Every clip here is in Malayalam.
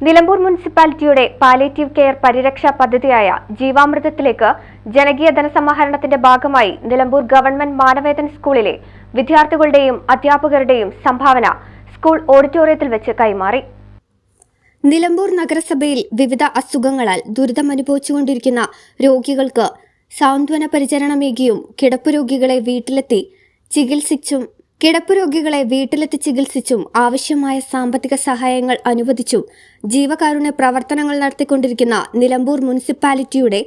നിലമ്പൂർ മുനിസിപ്പാലിറ്റിയുടെ പാലിയേറ്റീവ് കെയർ പരിരക്ഷാ പദ്ധതിയായ ജീവാമൃതത്തിലേക്ക് ജനകീയ ധനസമാഹരണത്തിന്റെ ഭാഗമായി നിലമ്പൂർ ഗവൺമെന്റ് മാനവേദൻ സ്കൂളിലെ വിദ്യാർത്ഥികളുടെയും അധ്യാപകരുടെയും സംഭാവന സ്കൂൾ ഓഡിറ്റോറിയത്തിൽ വെച്ച് കൈമാറി. നിലമ്പൂർ നഗരസഭയിൽ വിവിധ അസുഖങ്ങളാൽ ദുരിതമനുഭവിച്ചുകൊണ്ടിരിക്കുന്ന രോഗികൾക്ക് സാന്ത്വന പരിചരണമേകിയും കിടപ്പ് രോഗികളെ വീട്ടിലെത്തി ചികിത്സിച്ചും കിടപ്പ് രോഗികളെ വീട്ടിലെത്തി ചികിത്സിച്ചും ആവശ്യമായ സാമ്പത്തിക സഹായങ്ങൾ അനുവദിച്ചും ജീവകാരുണ്യ പ്രവർത്തനങ്ങൾ നടത്തിക്കൊണ്ടിരിക്കുന്ന നിലമ്പൂർ മുനിസിപ്പാലിറ്റിയുടെ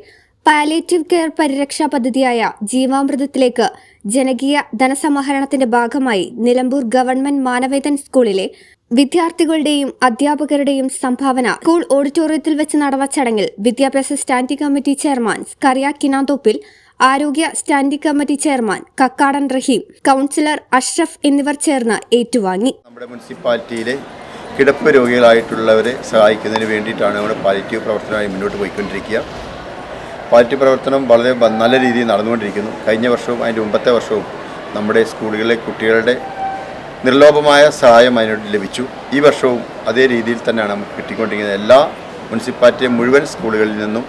പാലിയേറ്റീവ് കെയർ പരിരക്ഷാ പദ്ധതിയായ ജീവാമൃതത്തിലേക്ക് ജനകീയ ധനസമാഹരണത്തിന്റെ ഭാഗമായി നിലമ്പൂർ ഗവൺമെന്റ് മാനവേദൻ സ്കൂളിലെ വിദ്യാർത്ഥികളുടെയും അധ്യാപകരുടെയും സംഭാവന സ്കൂൾ ഓഡിറ്റോറിയത്തിൽ വെച്ച് നടന്ന ചടങ്ങിൽ വിദ്യാഭ്യാസ standing committee chairman Skaria Kinanthoppil ആരോഗ്യ standing committee chairman Kakkadan Raheem councillor Ashraf എന്നിവർ ചേർന്ന് ഏറ്റുവാങ്ങി. നമ്മുടെ മുനിസിപ്പാലിറ്റിയിലെ കിടപ്പ് രോഗികളായിട്ടുള്ളവരെ സഹായിക്കുന്നതിന് വേണ്ടിയിട്ടാണ് നമ്മുടെ പാലിറ്റീവ് പ്രവർത്തനമായി മുന്നോട്ട് പോയിക്കൊണ്ടിരിക്കുക. പാലിറ്റീവ് പ്രവർത്തനം വളരെ നല്ല രീതിയിൽ നടന്നുകൊണ്ടിരിക്കുന്നു. കഴിഞ്ഞ വർഷവും അതിന്റെ മുമ്പത്തെ വർഷവും നമ്മുടെ സ്കൂളുകളിലെ കുട്ടികളുടെ നിർലോഭമായ സഹായം അതിനോട് ലഭിച്ചു. ഈ വർഷവും അതേ രീതിയിൽ തന്നെയാണ് നമുക്ക് കിട്ടിക്കൊണ്ടിരിക്കുന്നത്. എല്ലാ മുനിസിപ്പാലിറ്റിയെ മുഴുവൻ സ്കൂളുകളിൽ നിന്നും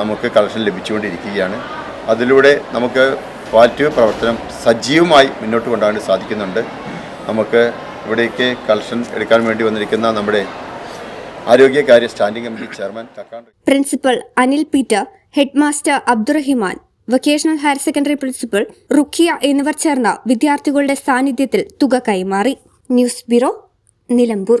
നമുക്ക് കളക്ഷൻ ലഭിച്ചുകൊണ്ടിരിക്കുകയാണ്. അതിലൂടെ നമുക്ക് പാലിറ്റീവ് പ്രവർത്തനം സജീവമായി മുന്നോട്ട് കൊണ്ടുപോകാൻ സാധിക്കുന്നുണ്ട്. നമുക്ക് ഇവിടേക്ക് കളക്ഷൻ എടുക്കാൻ വേണ്ടി വന്നിരിക്കുന്ന നമ്മുടെ ആരോഗ്യകാര്യ standing committee chairman principal Anil Peter headmaster Abdurahiman vocational higher secondary principal Rukhiya എന്നിവർ ചേർന്ന വിദ്യാർത്ഥികളുടെ സാന്നിധ്യത്തിൽ തുക കൈമാറി. News bureau Nilambur.